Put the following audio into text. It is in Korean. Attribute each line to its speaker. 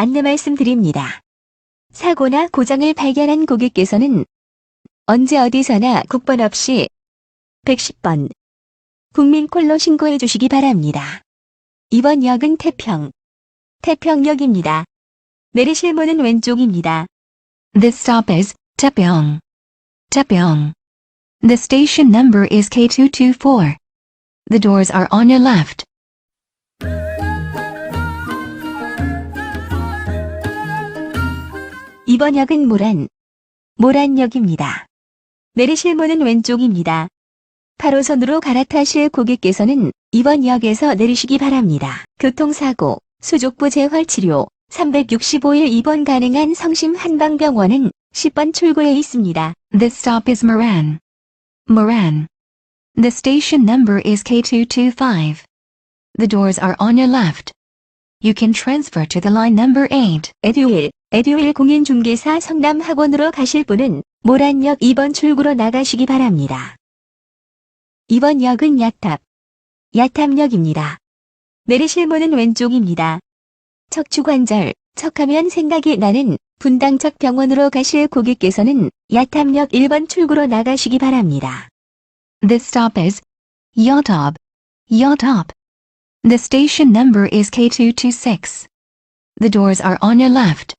Speaker 1: 안내 말씀드립니다. 사고나 고장을 발견한 고객께서는 언제 어디서나 국번 없이 110번 국민콜로 신고해 주시기 바랍니다. 이번 역은 태평, 태평역입니다. 내리실 문은 왼쪽입니다.
Speaker 2: This stop is Taepyeong. Taepyeong. The station number is K224. The doors are on your left.
Speaker 1: 이번 역은 모란, 모란역입니다. 내리실 문은 왼쪽입니다. 8호선으로 갈아타실 고객께서는 이번 역에서 내리시기 바랍니다. 교통사고, 수족부 재활치료, 365일 입원 가능한 성심 한방병원은 10번 출구에 있습니다.
Speaker 2: This stop is Moran. Moran. The station number is K225. The doors are on your left. You can transfer to the line number 8.
Speaker 1: 에듀윌, 에듀윌 공인중개사 성남학원으로 가실 분은 모란역 2번 출구로 나가시기 바랍니다. 이번 역은 야탑, 야탑역입니다. 내리실 문은 왼쪽입니다. 척추관절, 척하면 생각이 나는 분당척 병원으로 가실 고객께서는 야탑역 1번 출구로 나가시기 바랍니다.
Speaker 2: This stop is Yotop. Yotop. The station number is K226. The doors are on your left.